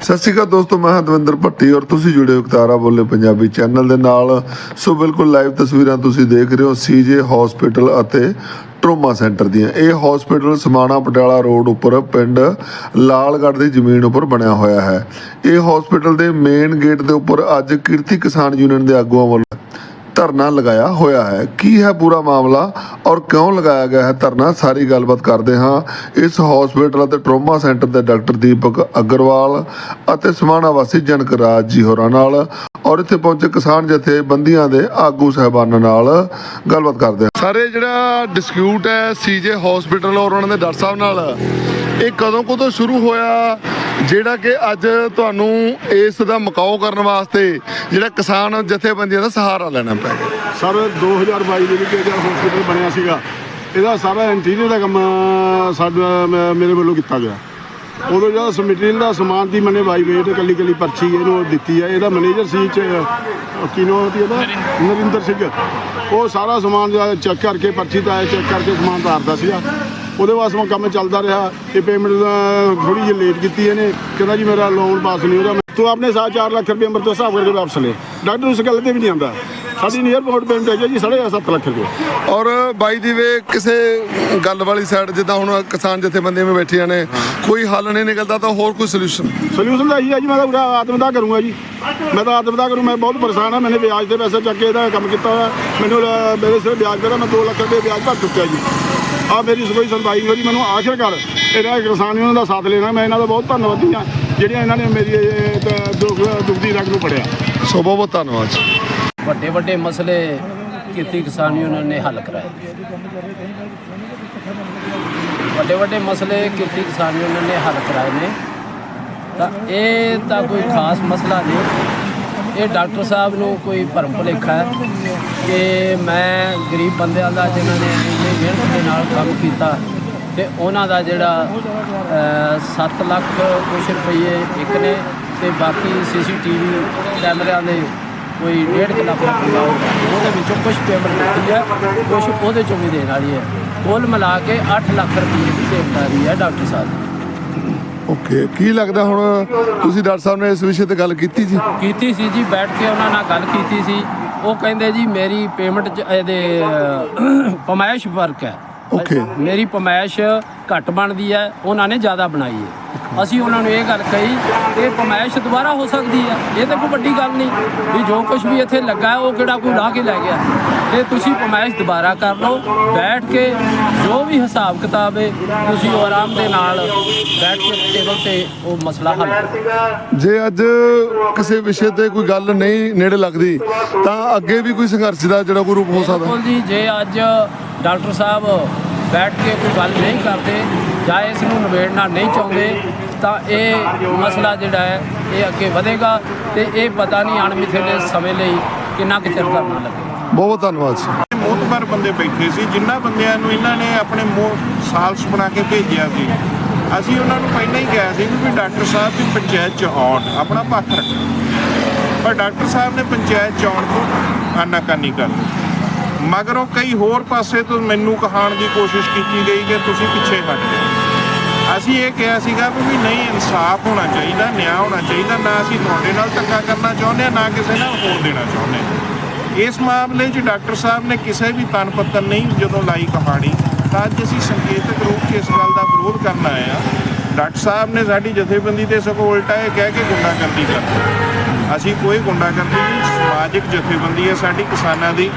ਸਤਿ ਸ਼੍ਰੀ ਅਕਾਲ ਦੋਸਤੋ, ਮੈਂ ਹਾਂ ਦਵਿੰਦਰ ਭੱਟੀ ਔਰ ਤੁਸੀਂ ਜੁੜੇ ਹੋ ਤਾਰਾ ਬੋਲੇ ਪੰਜਾਬੀ ਚੈਨਲ ਦੇ ਨਾਲ। ਸੋ ਬਿਲਕੁਲ ਲਾਈਵ ਤਸਵੀਰਾਂ ਤੁਸੀਂ ਦੇਖ ਰਹੇ ਹੋ ਸੀਜੇ ਹਸਪੀਟਲ ਅਤੇ ਟਰੋਮਾ ਸੈਂਟਰ ਦੀਆਂ। ਇਹ ਹਸਪੀਟਲ ਸਮਾਣਾ ਪਟਿਆਲਾ ਰੋਡ ਉੱਪਰ ਪਿੰਡ ਲਾਲਗੜ੍ਹ ਦੀ ਜ਼ਮੀਨ ਉੱਪਰ ਬਣਿਆ ਹੋਇਆ ਹੈ। ਇਹ ਹਸਪੀਟਲ ਦੇ ਮੇਨ ਗੇਟ ਦੇ ਉੱਪਰ ਅੱਜ ਕਿਰਤੀ ਕਿਸਾਨ ਯੂਨੀਅਨ ਦੇ ਆਗੂਆਂ ਵੱਲੋਂ ਧਰਨਾ ਲਗਾਇਆ ਹੋਇਆ ਹੈ। ਕੀ ਹੈ ਪੂਰਾ ਮਾਮਲਾ ਔਰ ਕਿਉਂ ਲਗਾਇਆ ਗਿਆ ਹੈ ਧਰਨਾ? ਸਾਰੀ ਗੱਲਬਾਤ ਕਰਦੇ ਹਾਂ। ਇਸ ਹਸਪੀਟਲ ਅਤੇ ਟਰੋਮਾ ਸੈਂਟਰ ਦੇ ਡਾਕਟਰ ਦੀਪਕ ਅਗਰਵਾਲ ਅਤੇ ਸਮਾਣਾ ਵਾਸੀ ਜਨਕ ਰਾਜ ਜੀ ਹੋਰਾਂ ਨਾਲ। ਔਰ ਇੱਥੇ ਪਹੁੰਚੇ ਕਿਸਾਨ ਜਥੇਬੰਦੀਆਂ ਦੇ ਆਗੂ ਸਹਿਬਾਨਾਂ ਨਾਲ ਗੱਲਬਾਤ ਕਰਦੇ ਹਾਂ। ਸਾਰੇ ਜਿਹੜਾ ਡਿਸਕਿਊਟ ਹੈ ਸੀਜੇ ਹਸਪੀਟਲ ਔਰ ਉਹਨਾਂ ਦੇ ਡਾਕਟਰ ਸਾਹਿਬ ਨਾਲ ਇਹ ਕਦੋਂ ਕਦੋਂ ਸ਼ੁਰੂ ਹੋਇਆ? ਜਿਹੜਾ ਕਿ ਅੱਜ ਤੁਹਾਨੂੰ ਇਸ ਦਾ ਮੁਕਾਓ ਕਰਨ ਵਾਸਤੇ ਜਿਹੜਾ ਕਿਸਾਨ ਜਥੇਬੰਦੀਆਂ ਦਾ ਸਹਾਰਾ ਲੈਣਾ ਪੈ ਗਿਆ। ਸਰ 2022 ਦੇ ਵਿੱਚ ਜਿਹੜਾ ਹਸਪੀਟਲ ਬਣਿਆ ਸੀਗਾ। ਇਹਦਾ ਸਾਰਾ ਇੰਟੀਰੀਅਰ ਦਾ ਕੰਮ ਸਾਡਾ ਮੇਰੇ ਵੱਲੋਂ ਕੀਤਾ ਗਿਆ। ਉਦੋਂ ਜਿਹੜਾ ਸਮਟਰੀਅਲ ਦਾ ਸਮਾਨ ਦੀ ਮੈਨੇ ਬਾਈ ਵੇਟ, ਕੱਲੀ ਕੱਲੀ ਪਰਚੀ ਇਹਨੂੰ ਦਿੱਤੀ ਹੈ ਇਹਦਾ ਮੈਨੇਜਰ ਸੀ ਚ ਕੀ ਇਹਦਾ ਨਰਿੰਦਰ ਸਿੰਘ। ਉਹ ਸਾਰਾ ਸਮਾਨ ਚੈੱਕ ਕਰਕੇ, ਪਰਚੀ ਤਾਂ ਚੈੱਕ ਕਰਕੇ ਸਮਾਨ ਤਾਰਦਾ ਸੀਗਾ। ਉਹਦੇ ਵਾਸਤੇ ਕੰਮ ਚੱਲਦਾ ਰਿਹਾ। ਇਹ ਪੇਮੈਂਟ ਥੋੜੀ ਜਿਹੀ ਲੇਟ ਕੀਤੀ ਇਹਨੇ। ਕਹਿੰਦਾ ਜੀ ਮੇਰਾ ਲੋਨ ਪਾਸ ਨਹੀਂ ਉਹਦਾ ਤੂੰ ਆਪਣੇ ਸਾਥ 4 ਲੱਖ ਰੁਪਏ ਅੰਮ੍ਰਿਤ ਤੋਂ ਹਿਸਾਬ ਕਰਕੇ ਵਾਪਸ ਲੈ। ਡਾਕਟਰ ਉਸ ਗੱਲ ਤੇ ਵੀ ਨਹੀਂ ਆਉਂਦਾ। ਸਾਡੀ ਨੀਅਰ ਪੋਰਟ ਪੇਮੈਂਟ ਹੈ ਜੀ 7.5 ਲੱਖ ਰੁਪਏ। ਔਰ ਬਾਈ ਦੀ ਵੇ ਕਿਸੇ ਗੱਲ ਵਾਲੀ ਸਾਈਡ ਜਿੱਦਾਂ ਹੁਣ ਕਿਸਾਨ ਜਥੇਬੰਦੀਆਂ ਵਿੱਚ ਬੈਠੀਆਂ ਨੇ ਕੋਈ ਹੱਲ ਨਹੀਂ ਨਿਕਲਦਾ ਤਾਂ ਹੋਰ ਕੋਈ ਸੋਲੂਸ਼ਨ ਸੋਲੂਸ਼ਨ ਤਾਂ ਇਹੀ ਹੈ ਜੀ ਮੈਂ ਤਾਂ ਪੂਰਾ ਆਤਮਦਾ ਕਰੂੰਗਾ ਜੀ। ਮੈਂ ਤਾਂ ਆਤਮਦਾ ਕਰੂੰ ਮੈਂ ਬਹੁਤ ਪਰੇਸ਼ਾਨ ਹਾਂ ਮੈंने ਵਿਆਜ ਦੇ ਪੈਸੇ ਚੱਕ ਕੇ ਇਹਦਾ ਕੰਮ ਕੀਤਾ ਹੋਇਆ। ਮੈਨੂੰ ਲ- ਮੇਰੇ ਸਿਰ ਵਿਆਜ ਦਾ ਮੈਂ 2 ਲੱਖ ਰੁਪਏ ਵਿਆਜ ਭਰ ਚੁੱਕਿਆ ਜੀ। ਆ ਮੇਰੀ ਕੋਈ ਸੁਣਵਾਈ ਨਹੀਂ ਹੋਈ ਮੈਨੂੰ ਆਖਿਰਕਾਰ ਇਹਨਾਂ ਕਿਸਾਨ ਯੂਨੀਅਨ ਦਾ ਸਾਥ ਲੈਣਾ ਮੈਂ ਇਹਨਾਂ ਦਾ ਬਹੁਤ ਧੰਨਵਾਦੀ ਹਾਂ ਜਿਹੜੀਆਂ ਇਹਨਾਂ ਨੇ ਮੇਰੀ ਇਹ ਦੁੱਖ ਦੁੱਖ ਦੀ ਰਗ ਨੂੰ ਪੜਿਆ ਸੋ ਬਹੁਤ ਬਹੁਤ ਧੰਨਵਾਦ ਜੀ। ਵੱਡੇ ਵੱਡੇ ਮਸਲੇ ਕਿਰਤੀ ਕਿਸਾਨ ਯੂਨੀਅਨ ਨੇ ਹੱਲ ਕਰਾਏ। ਵੱਡੇ ਵੱਡੇ ਮਸਲੇ ਕਿਰਤੀ ਕਿਸਾਨ ਯੂਨੀਅਨ ਨੇ ਹੱਲ ਕਰਾਏ ਨੇ। ਤਾਂ ਇਹ ਤਾਂ ਕੋਈ ਖਾਸ ਮਸਲਾ ਨਹੀਂ। ਇਹ ਡਾਕਟਰ ਸਾਹਿਬ ਨੂੰ ਕੋਈ ਭਰਮ ਭੁਲੇਖਾ ਹੈ ਕਿ ਮੈਂ ਗਰੀਬ ਬੰਦਿਆਂ ਦਾ ਜਿਨ੍ਹਾਂ ਨੇ ਇੰਨੇ ਮਿਹਨਤ ਦੇ ਨਾਲ ਕੰਮ ਕੀਤਾ ਤੇ ਉਹਨਾਂ ਦਾ ਜਿਹੜਾ 7 ਲੱਖ ਕੁਛ ਰੁਪਏ ਇੱਕ ਨੇ ਤੇ ਬਾਕੀ ਸੀਸੀਟੀਵੀ ਕੈਮਰਿਆਂ ਦੇ ਕੋਈ ਡੇਢ ਕੁ ਲੱਖ ਰੁਪਇਆ ਹੋਊਗਾ। ਉਹਦੇ ਵਿੱਚੋਂ ਕੁਝ ਪੇਮੈਂਟ ਦਿੱਤੀ ਹੈ ਕੁਝ ਉਹਦੇ ਚੋਂ ਵੀ ਦੇਣ ਵਾਲੀ ਹੈ। ਕੁੱਲ ਮਿਲਾ ਕੇ 8 ਲੱਖ ਰੁਪਏ ਦੀ ਦੇਣਦਾਰੀ ਹੈ ਡਾਕਟਰ ਸਾਹਿਬ। ਦੀ ਓਕੇ ਕੀ ਲੱਗਦਾ ਹੁਣ ਤੁਸੀਂ ਡਾਕਟਰ ਸਾਹਿਬ ਨੇ ਇਸ ਵਿਸ਼ੇ ਤੇ ਗੱਲ ਕੀਤੀ ਜੀ ਕੀਤੀ ਸੀ ਜੀ ਬੈਠ ਕੇ ਉਹਨਾਂ ਨਾਲ ਗੱਲ ਕੀਤੀ ਸੀ। ਉਹ ਕਹਿੰਦੇ ਜੀ ਮੇਰੀ ਪੇਮੈਂਟ ਚ ਇਹਦੇ ਪਮਾਇਸ਼ ਫ਼ਰਕ ਹੈ। Okay. ਮੇਰੀ ਪਮਾਇਸ਼ ਘੱਟ ਬਣਦੀ ਹੈ ਉਹਨਾਂ ਨੇ ਜ਼ਿਆਦਾ ਬਣਾਈ ਹੈ। ਅਸੀਂ ਉਹਨਾਂ ਨੂੰ ਇਹ ਗੱਲ ਕਹੀ ਕਿ ਪਮਾਇਸ਼ ਦੁਬਾਰਾ ਹੋ ਸਕਦੀ ਹੈ। ਇਹ ਤਾਂ ਕੋਈ ਵੱਡੀ ਗੱਲ ਨਹੀਂ ਵੀ ਜੋ ਕੁਝ ਵੀ ਇੱਥੇ ਲੱਗਾ ਹੈ ਉਹ ਕਿਹੜਾ ਕੋਈ ਲਾ ਕੇ ਲੈ ਗਿਆ। ਤੇ ਤੁਸੀਂ ਪਮਾਇਸ਼ ਦੁਬਾਰਾ ਕਰ ਲਓ ਬੈਠ ਕੇ ਜੋ ਵੀ ਹਿਸਾਬ ਕਿਤਾਬ ਹੈ ਤੁਸੀਂ ਉਹ ਆਰਾਮ ਦੇ ਨਾਲ ਬੈਠ ਕੇ ਟੇਬਲ ਤੇ ਉਹ ਮਸਲਾ ਹੱਲ ਕਰੋ। ਜੇ ਅੱਜ ਕਿਸੇ ਵਿਸ਼ੇ ਤੇ ਕੋਈ ਗੱਲ ਨਹੀਂ ਨੇੜੇ ਲੱਗਦੀ ਤਾਂ ਅੱਗੇ ਵੀ ਕੋਈ ਸੰਘਰਸ਼ ਦਾ ਜਿਹੜਾ ਕੋਈ ਰੂਪ ਹੋ ਸਕਦਾ। ਬਿਲਕੁਲ ਜੀ ਜੇ ਅੱਜ ਡਾਕਟਰ ਸਾਹਿਬ ਬੈਠ ਕੇ ਕੋਈ ਗੱਲ ਨਹੀਂ ਕਰਦੇ ਜਾਂ ਇਸ ਨੂੰ ਨਿਬੇੜਨਾ ਨਹੀਂ ਚਾਹੁੰਦੇ ਤਾਂ ਇਹ ਮਸਲਾ ਜਿਹੜਾ ਹੈ ਇਹ ਅੱਗੇ ਵਧੇਗਾ ਤੇ ਇਹ ਪਤਾ ਨਹੀਂ ਅਣਮਿੱਥੇ ਦੇ ਸਮੇਂ ਲਈ ਕਿੰਨਾ ਕੁ ਚਿਰ ਕਰਨਾ ਲੱਗੇਗਾ ਬਹੁਤ ਬਹੁਤ ਧੰਨਵਾਦ ਜੀ ਮੋਤਬਰ ਬੰਦੇ ਬੈਠੇ ਸੀ ਜਿਨ੍ਹਾਂ ਬੰਦਿਆਂ ਨੂੰ ਇਹਨਾਂ ਨੇ ਆਪਣੇ ਮੋਹ ਸਾਲਸ ਬਣਾ ਕੇ ਭੇਜਿਆ ਸੀ। ਅਸੀਂ ਉਹਨਾਂ ਨੂੰ ਪਹਿਲਾਂ ਹੀ ਕਿਹਾ ਸੀ ਵੀ ਡਾਕਟਰ ਸਾਹਿਬ ਵੀ ਪੰਚਾਇਤ ਚ ਆਉਣ ਆਪਣਾ ਪੱਖ ਰੱਖਣ ਪਰ ਡਾਕਟਰ ਸਾਹਿਬ ਨੇ ਪੰਚਾਇਤ ਚ ਆਉਣ ਤੋਂ ਆਨਾਕਾਨੀ ਕਰ ਦਿੱਤੀ। ਮਗਰੋਂ ਕਈ ਹੋਰ ਪਾਸੇ ਤੋਂ ਮੈਨੂੰ ਕਹਾਣ ਦੀ ਕੋਸ਼ਿਸ਼ ਕੀਤੀ ਗਈ ਕਿ ਤੁਸੀਂ ਪਿੱਛੇ ਹਟ ਜਾਓ। ਅਸੀਂ ਇਹ ਕਿਹਾ ਸੀਗਾ ਵੀ ਨਹੀਂ, ਇਨਸਾਫ ਹੋਣਾ ਚਾਹੀਦਾ, ਨਿਆਂ ਹੋਣਾ ਚਾਹੀਦਾ, ਨਾ ਅਸੀਂ ਤੁਹਾਡੇ ਨਾਲ ਧੱਕਾ ਕਰਨਾ ਚਾਹੁੰਦੇ ਹਾਂ ਨਾ ਕਿਸੇ ਨਾਲ ਹੋਰ ਦੇਣਾ ਚਾਹੁੰਦੇ। ਹਾਂ ਇਸ ਮਾਮਲੇ 'ਚ ਡਾਕਟਰ ਸਾਹਿਬ ਨੇ ਕਿਸੇ ਵੀ ਤਨ ਪੱਤਰ ਨਹੀਂ ਜਦੋਂ ਲਾਈ ਕਹਾਣੀ, ਤਾਂ ਅੱਜ ਅਸੀਂ ਸੰਕੇਤਕ ਰੂਪ 'ਚ ਇਸ ਗੱਲ ਦਾ ਵਿਰੋਧ ਕਰਨ ਆਏ ਆ ਡਾਕਟਰ ਸਾਹਿਬ ਨੇ ਸਾਡੀ ਜਥੇਬੰਦੀ ਤੇ ਸਗੋਂ ਉਲਟਾ ਇਹ ਕਹਿ ਕੇ ਗੁੰਡਾਗਰਦੀ ਕਰ ਅਸੀਂ ਕੋਈ ਗੁੰਡਾਗਰਦੀ ਨਹੀਂ, ਸਮਾਜਿਕ ਜਥੇਬੰਦੀ ਹੈ ਸਾਡੀ ਕਿਸਾਨਾਂ ਦੀ।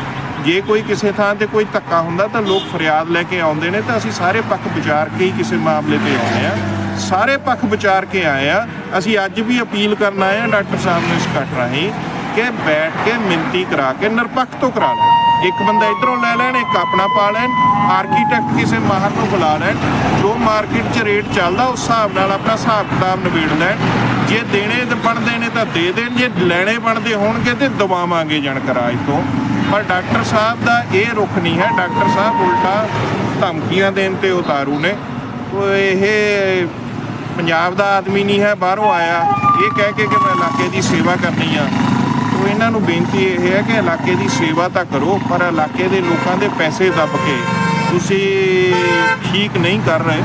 ਜੇ ਕੋਈ ਕਿਸੇ ਥਾਂ ਤੇ ਕੋਈ ਧੱਕਾ ਹੁੰਦਾ ਤਾਂ ਲੋਕ ਫਰਿਆਦ ਲੈ ਕੇ ਆਉਂਦੇ ਨੇ ਤਾਂ ਅਸੀਂ ਸਾਰੇ ਪੱਖ ਵਿਚਾਰ ਕੇ ਹੀ ਕਿਸੇ ਮਾਮਲੇ ਤੇ ਆਉਂਦੇ ਆ ਸਾਰੇ ਪੱਖ ਵਿਚਾਰ ਕੇ ਆਏ ਆ ਅਸੀਂ ਅੱਜ ਵੀ ਅਪੀਲ ਕਰਨ ਆਏ ਆ ਡਾਕਟਰ ਸਾਹਿਬ ਨੂੰ ਇਸ ਕੱਟ ਰਾਹੀਂ ਕਿ ਬੈਠ ਕੇ ਮਿੰਤੀ ਕਰਾ ਕੇ ਨਿਰਪੱਖ ਤੋਂ ਕਰਾ ਲੈਣ। ਇੱਕ ਬੰਦਾ ਇਧਰੋਂ ਲੈ ਲੈਣ, ਇੱਕ ਆਪਣਾ ਪਾ ਲੈਣ ਆਰਕੀਟੈਕਟ ਕਿਸੇ ਮਾਹਰ ਨੂੰ ਬੁਲਾ ਲੈਣ, ਜੋ ਮਾਰਕੀਟ 'ਚ ਰੇਟ ਚੱਲਦਾ ਉਸ ਹਿਸਾਬ ਨਾਲ ਆਪਣਾ ਹਿਸਾਬ ਕਿਤਾਬ ਨਿਬੇੜ ਲੈਣ। ਜੇ ਦੇਣੇ ਬਣਦੇ ਨੇ ਤਾਂ ਦੇ ਦੇਣ, ਜੇ ਲੈਣੇ ਬਣਦੇ ਹੋਣਗੇ ਤੇ ਦਵਾਵਾਂਗੇ ਜਣਕਰਾਜ ਤੋਂ। ਪਰ ਡਾਕਟਰ ਸਾਹਿਬ ਦਾ ਇਹ ਰੁਖ ਨਹੀਂ ਹੈ। ਡਾਕਟਰ ਸਾਹਿਬ ਉਲਟਾ ਧਮਕੀਆਂ ਦੇਣ ਤੇ ਉਤਾਰੂ ਨੇ। ਇਹ ਪੰਜਾਬ ਦਾ ਆਦਮੀ ਨਹੀਂ ਹੈ, ਬਾਹਰੋਂ ਆਇਆ। ਇਹ ਕਹਿ ਕੇ ਕਿ ਮੈਂ ਇਲਾਕੇ ਦੀ ਸੇਵਾ ਕਰਨੀ ਆ। ਉਹ ਇਹਨਾਂ ਨੂੰ ਬੇਨਤੀ ਇਹ ਹੈ ਕਿ ਇਲਾਕੇ ਦੀ ਸੇਵਾ ਤਾਂ ਕਰੋ, ਪਰ ਇਲਾਕੇ ਦੇ ਲੋਕਾਂ ਦੇ ਪੈਸੇ ਦੱਬ ਕੇ ਤੁਸੀਂ ਠੀਕ ਨਹੀਂ ਕਰ ਰਹੇ।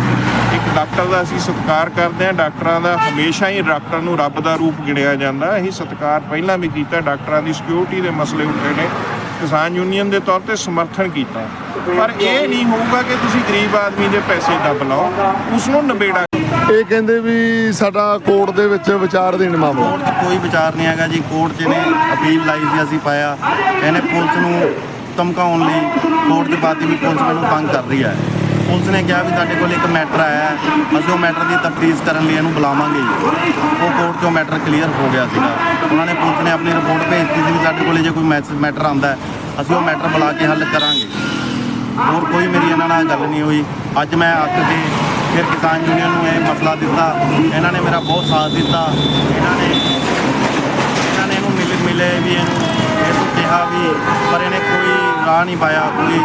ਇੱਕ ਡਾਕਟਰ ਦਾ ਅਸੀਂ ਸਤਿਕਾਰ ਕਰਦੇ ਹਾਂ। ਡਾਕਟਰਾਂ ਦਾ ਹਮੇਸ਼ਾ ਹੀ ਡਾਕਟਰ ਨੂੰ ਰੱਬ ਦਾ ਰੂਪ ਗਿਣਿਆ ਜਾਂਦਾ। ਅਸੀਂ ਸਤਿਕਾਰ ਪਹਿਲਾਂ ਵੀ ਕੀਤਾ। ਡਾਕਟਰਾਂ ਦੀ ਸਿਕਿਉਰਿਟੀ ਦੇ ਮਸਲੇ ਉੱਠੇ ਨੇ। ਕਿਸਾਨ ਯੂਨੀਅਨ ਦੇ ਤੌਰ ਤੇ ਸਮਰਥਨ ਕੀਤਾ। ਪਰ ਇਹ ਨਹੀਂ ਹੋਊਗਾ ਕਿ ਤੁਸੀਂ ਗਰੀਬ ਆਦਮੀ ਦੇ ਪੈਸੇ ਦੱਬ ਲਓ ਉਸ ਨੂੰ ਨਿਬੇੜਾ ਇਹ ਕਹਿੰਦੇ ਵੀ ਸਾਡਾ ਕੋਰਟ ਦੇ ਵਿੱਚ ਵਿਚਾਰ ਦੇਣ ਮਾਮਲਾ। ਕੋਰਟ 'ਚ ਕੋਈ ਵਿਚਾਰ ਨਹੀਂ ਹੈਗਾ ਜੀ। ਕੋਰਟ 'ਚ ਨੇ ਅਪੀਲ ਲਾਈ ਸੀ ਅਸੀਂ ਪਾਇਆ। ਇਹਨੇ ਪੁਲਿਸ ਨੂੰ ਧਮਕਾਉਣ ਲਈ ਕੋਰਟ ਦੇ ਬਾਤੀ ਵੀ ਪੁਲਿਸ ਮੈਨੂੰ ਤੰਗ ਕਰ ਰਹੀ ਹੈ। ਪੁਲਿਸ ਨੇ ਕਿਹਾ ਵੀ ਸਾਡੇ ਕੋਲ ਇੱਕ ਮੈਟਰ ਆਇਆ ਹੈ, ਅਸੀਂ ਉਹ ਮੈਟਰ ਦੀ ਤਫਤੀਸ਼ ਕਰਨ ਲਈ ਇਹਨੂੰ ਬੁਲਾਵਾਂਗੇ ਜੀ। ਉਹ ਕੋਰਟ 'ਚੋਂ ਮੈਟਰ ਕਲੀਅਰ ਹੋ ਗਿਆ ਸੀਗਾ। ਉਹਨਾਂ ਨੇ ਪੁਲਿਸ ਨੇ ਆਪਣੀ ਰਿਪੋਰਟ ਭੇਜਤੀ ਸੀ ਵੀ ਸਾਡੇ ਕੋਲ ਜੇ ਕੋਈ ਮੈਟਰ ਆਉਂਦਾ ਹੈ, ਅਸੀਂ ਉਹ ਮੈਟਰ ਬੁਲਾ ਕੇ ਹੱਲ ਕਰਾਂਗੇ। ਹੋਰ ਕੋਈ ਮੇਰੀ ਇਹਨਾਂ ਨਾਲ ਗੱਲ ਨਹੀਂ ਹੋਈ। ਅੱਜ ਮੈਂ ਅੱਕ ਕੇ ਫਿਰ ਕਿਸਾਨ ਯੂਨੀਅਨ ਨੂੰ ਇਹ ਮਸਲਾ ਦਿੱਤਾ। ਇਹਨਾਂ ਨੇ ਮੇਰਾ ਬਹੁਤ ਸਾਥ ਦਿੱਤਾ। ਇਹਨਾਂ ਨੇ ਇਹਨਾਂ ਨੇ ਇਹਨੂੰ ਮਿਲੇ ਮਿਲੇ ਵੀ ਇਹਨੂੰ ਇਹ ਕਿਹਾ ਵੀ ਪਰ ਇਹਨੇ ਕੋਈ ਰਾਹ ਨਹੀਂ ਪਾਇਆ ਕੋਈ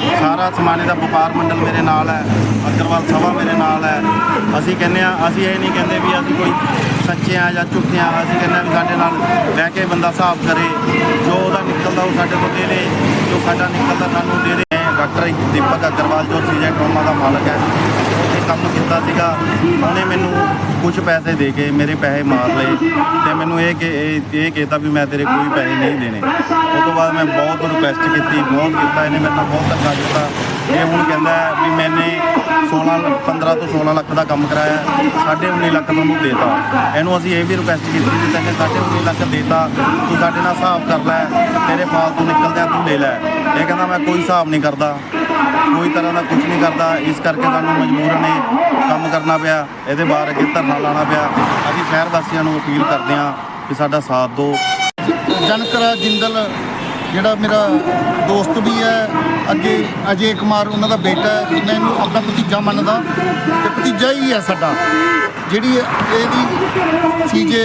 ਸਾਰਾ ਸਮਾਨੇ ਦਾ ਵਪਾਰ ਮੰਡਲ ਮੇਰੇ ਨਾਲ ਹੈ, ਅਗਰਵਾਲ ਸਭਾ ਮੇਰੇ ਨਾਲ ਹੈ। ਅਸੀਂ ਕਹਿੰਦੇ ਆ ਅਸੀਂ ਇਹ ਨਹੀਂ ਕਹਿੰਦੇ ਵੀ ਅਸੀਂ ਕੋਈ ਸੱਚੇ ਆ ਜਾਂ ਝੂਠੇ ਆ ਅਸੀਂ ਕਹਿੰਦੇ ਹਾਂ ਵੀ ਸਾਡੇ ਨਾਲ ਬਹਿ ਕੇ ਬੰਦਾ ਹਿਸਾਬ ਕਰੇ। ਜੋ ਉਹਦਾ ਨਿਕਲਦਾ ਉਹ ਸਾਡੇ ਕੋਲ ਦੇ ਦੇ, ਜੋ ਸਾਡਾ ਨਿਕਲਦਾ ਸਾਨੂੰ ਦੇ ਦੇ। ਡਾਕਟਰ ਦੀਪਕ ਅਗਰਵਾਲ ਜੋ ਸੀਜੈਂਟ ਟਰੋਮਾ ਦਾ ਮਾਲਕ ਹੈ। ਕੰਮ ਕੀਤਾ ਸੀਗਾ, ਉਹਨੇ ਮੈਨੂੰ ਕੁਝ ਪੈਸੇ ਦੇ ਕੇ ਮੇਰੇ ਪੈਸੇ ਮਾਰ ਲਏ ਤੇ ਮੈਨੂੰ ਇਹ ਕਿ, ਇਹ ਇਹ ਵੀ ਮੈਂ ਤੇਰੇ ਕੋਈ ਪੈਸੇ ਨਹੀਂ ਦੇਣੇ। ਉਸ ਤੋਂ ਬਾਅਦ ਮੈਂ ਬਹੁਤ ਰਿਕੁਐਸਟ ਕੀਤੀ, ਬਹੁਤ ਕੀਤਾ, ਇਹਨੇ ਮੈਨੂੰ ਬਹੁਤ ਧੱਕਾ ਦਿੱਤਾ ਇਹ ਹੁਣ ਕਹਿੰਦਾ ਵੀ ਮੈਨੇ 16 ਲੱਖ- 15 ਤੋਂ 16 ਲੱਖ ਦਾ ਕੰਮ ਕਰਾਇਆ, ਸਾਢੇ 19 ਲੱਖ ਤੁਹਾਨੂੰ ਦੇਤਾ। ਇਹਨੂੰ ਅਸੀਂ ਇਹ ਵੀ ਰਿਕੁਐਸਟ ਕੀਤੀ ਸੀ ਕਿ ਸਾਢੇ 19 ਲੱਖ ਦੇਤਾ। ਤੂੰ ਸਾਡੇ ਨਾਲ ਹਿਸਾਬ ਕਰ ਲੈ, ਤੇਰੇ ਫਾਲਤੂ ਨਿਕਲਦੇ ਤੂੰ ਲੈ ਲੈ। ਇਹ ਕਹਿੰਦਾ, ਮੈਂ ਕੋਈ ਹਿਸਾਬ ਨਹੀਂ ਕਰਦਾ, ਕੋਈ ਤਰ੍ਹਾਂ ਦਾ ਕੁਝ ਨਹੀਂ ਕਰਦਾ। ਇਸ ਕਰਕੇ ਸਾਨੂੰ ਮਜ਼ਬੂਰ ਨੇ ਕੰਮ ਕਰਨਾ ਪਿਆ, ਇਹਦੇ ਬਾਹਰ ਅੱਗੇ ਧਰਨਾ ਲਾਣਾ ਪਿਆ। ਅਸੀਂ ਸ਼ਹਿਰ ਵਾਸੀਆਂ ਨੂੰ ਅਪੀਲ ਕਰਦੇ ਹਾਂ ਕਿ ਸਾਡਾ ਸਾਥ ਦਿਓ। ਜਨਕਰਾ ਜਿੰਦਲ ਜਿਹੜਾ ਮੇਰਾ ਦੋਸਤ ਵੀ ਹੈ ਅੱਗੇ ਅਜੇ ਕੁਮਾਰ ਉਹਨਾਂ ਦਾ ਬੇਟਾ ਹੈ ਮੈਂ ਇਹਨੂੰ ਆਪਣਾ ਭਤੀਜਾ ਮੰਨਦਾ ਤੇ ਭਤੀਜਾ ਹੀ ਹੈ ਸਾਡਾ। ਜਿਹੜੀ ਇਹਦੀ ਸੀਜੇ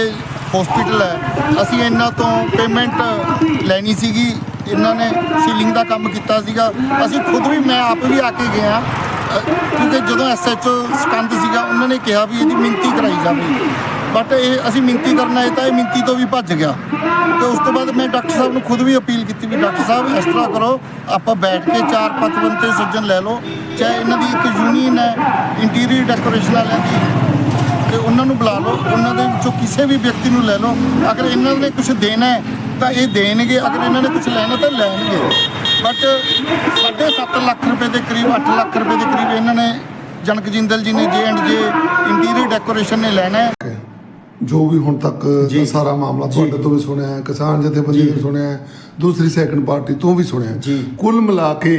ਹਸਪੀਟਲ ਹੈ ਅਸੀਂ ਇਹਨਾਂ ਤੋਂ ਪੇਮੈਂਟ ਲੈਣੀ ਸੀਗੀ ਇਹਨਾਂ ਨੇ ਸੀਲਿੰਗ ਦਾ ਕੰਮ ਕੀਤਾ ਸੀਗਾ। ਅਸੀਂ ਖੁਦ ਵੀ ਮੈਂ ਆਪ ਵੀ ਆ ਕੇ ਗਿਆ ਅ, ਕਿਉਂਕਿ ਜਦੋਂ ਐਸਐਚਓ ਸਕੰਦ ਸੀਗਾ ਉਹਨਾਂ ਨੇ ਕਿਹਾ ਵੀ ਇਹਦੀ ਮਿੰਤੀ ਕਰਾਈ ਜਾਵੇ। ਬਟ ਇਹ ਅਸੀਂ ਮਿੰਤੀ ਕਰਨ ਆਏ ਤਾਂ ਇਹ ਮਿੰਤੀ ਤੋਂ ਵੀ ਭੱਜ ਗਿਆ। ਤੇ ਉਸ ਤੋਂ ਬਾਅਦ ਮੈਂ ਡਾਕਟਰ ਸਾਹਿਬ ਨੂੰ ਖੁਦ ਵੀ ਅਪੀਲ ਕੀਤੀ ਵੀ ਡਾਕਟਰ ਸਾਹਿਬ, ਇਸ ਤਰ੍ਹਾਂ ਕਰੋ, ਆਪਾਂ ਬੈਠ ਕੇ ਚਾਰ ਪੰਜ ਬੰਦੇ ਸੱਜਣ ਲੈ ਲਓ, ਚਾਹੇ ਇਹਨਾਂ ਦੀ ਇੱਕ ਯੂਨੀਅਨ ਹੈ ਇੰਟੀਰੀਅਰ ਡੈਕੋਰੇਸ਼ਨ ਵਾਲਿਆਂ ਦੀ, ਤੇ ਉਹਨਾਂ ਨੂੰ ਬੁਲਾ ਲਓ, ਉਹਨਾਂ ਦੇ ਵਿੱਚੋਂ ਕਿਸੇ ਵੀ ਵਿਅਕਤੀ ਨੂੰ ਲੈ ਲਓ। ਅਗਰ ਇਹਨਾਂ ਨੇ ਕੁਝ ਦੇਣਾ ਹੈ, ਤਾਂ ਇਹ ਦੇਣਗੇ, ਅਗਰ ਇਹਨਾਂ ਨੇ ਕੁਝ ਲੈਣਾ ਤਾਂ ਲੈਣਗੇ। ਬਟ 7.5 ਲੱਖ ਰੁਪਏ ਦੇ ਕਰੀਬ 8 ਲੱਖ ਰੁਪਏ ਦੇ ਕਰੀਬ ਇਹਨਾਂ ਨੇ ਜਨਕ ਜਿੰਦਲ ਜੀ ਨੇ ਜੇ ਐਂਡ ਜੇ ਇੰਟੀਰੀਅਰ ਡੈਕੋਰੇਸ਼ਨ ਨੇ ਲੈਣਾ ਹੈ। ਜੋ ਵੀ ਹੁਣ ਤੱਕ ਦਾ ਸਾਰਾ ਮਾਮਲਾ ਤੁਹਾਡੇ ਤੋਂ ਵੀ ਸੁਣਿਆ ਹੈ ਕਿਸਾਨ ਜਥੇਬੰਦੀ ਤੋਂ ਸੁਣਿਆ ਹੈ ਦੂਸਰੀ ਸੈਕੰਡ ਪਾਰਟੀ ਤੋਂ ਵੀ ਸੁਣਿਆ ਹੈ। ਜੀ। ਕੁੱਲ ਮਿਲਾ ਕੇ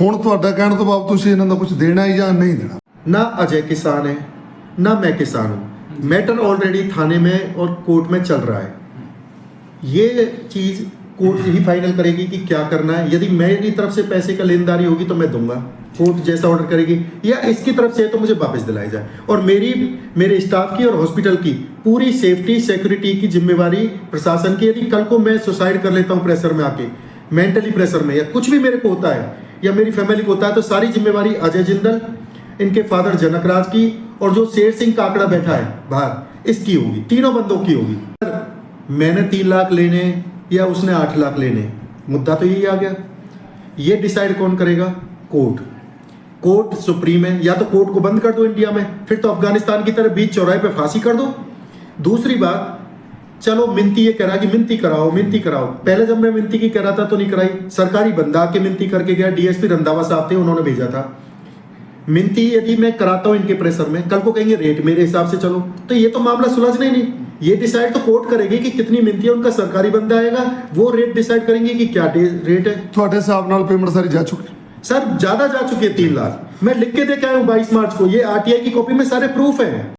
ਹੁਣ ਤੁਹਾਡਾ ਕਹਿਣ ਤੋਂ ਬਾਅਦ ਤੁਸੀਂ ਇਹਨਾਂ ਦਾ ਕੁਝ ਦੇਣਾ ਹੈ ਜਾਂ नहीं देना ना अजय किसान है ना मैं किसान हूँ मैटर ऑलरेडी थाने में और कोर्ट में चल रहा है ये चीज कोर्ट ही फाइनल करेगी कि क्या करना है? यदि मेरी तरफ़ से पैसे का लेनदारी होगी तो मैं दूँगा। कोर्ट जैसा ऑर्डर करेगी, या इसकी तरफ़ से तो मुझे वापस दिलाई जाए। और मेरी, मेरे स्टाफ की और हॉस्पिटल की पूरी सेफ्टी सिक्योरिटी की जिम्मेवारी प्रशासन की। यदि कल को मैं सुसाइड कर लेता हूँ प्रेशर में आके मेंटली प्रेशर में, या कुछ भी मेरे को होता है, या मेरी फैमिली को होता है तो सारी जिम्मेवारी अजय जिंदल, इनके फादर जनकराज की और जो शेर सिंह काकड़ा बैठा है बाहर, इसकी होगी, तीनों बंदों की होगी। मैंने तीन लाख लेने या उसने आठ लाख लेने? मुद्दा तो यही आ गया। ये डिसाइड कौन करेगा? कोर्ट कोर्ट सुप्रीम है। या तो कोर्ट को बंद कर दो इंडिया में, फिर तो अफ़गानिस्तान की तरह बीच चौराहे पे फांसी कर दो। दूसरी बात, चलो मिनती ये कह रहा कि मिनती कराओ मिनती कराओ। पहले जब मैं मिनती की कह रहा था तो नहीं कराई। सरकारी बंदा आके मिनती करके गया डीएसपी रंधावा साहब थे, उन्होंने भेजा था। मिनती यदि मैं कराता हूँ इनके प्रेशर में, कल को कहेंगे रेट मेरे हिसाब से चलो। तो ये तो मामला सुलझना ही नहीं। ये डिसाइड तो कोर्ट करेगी कि कितनी मिनती है उनका सरकारी बंदा आएगा वो रेट डिसाइड करेंगे कि क्या रेट है ਤੁਹਾਡੇ ਹਿਸਾਬ ਨਾਲ ਪੇਮੈਂਟ ਸਾਰੀ ਜਾ ਚੁੱਕੀ सर ज्यादा जा चुके हैं तीन लाख मैं लिख के दे के आया हूँ बाईस मार्च को ये आरटीआई की कॉपी में सारे प्रूफ है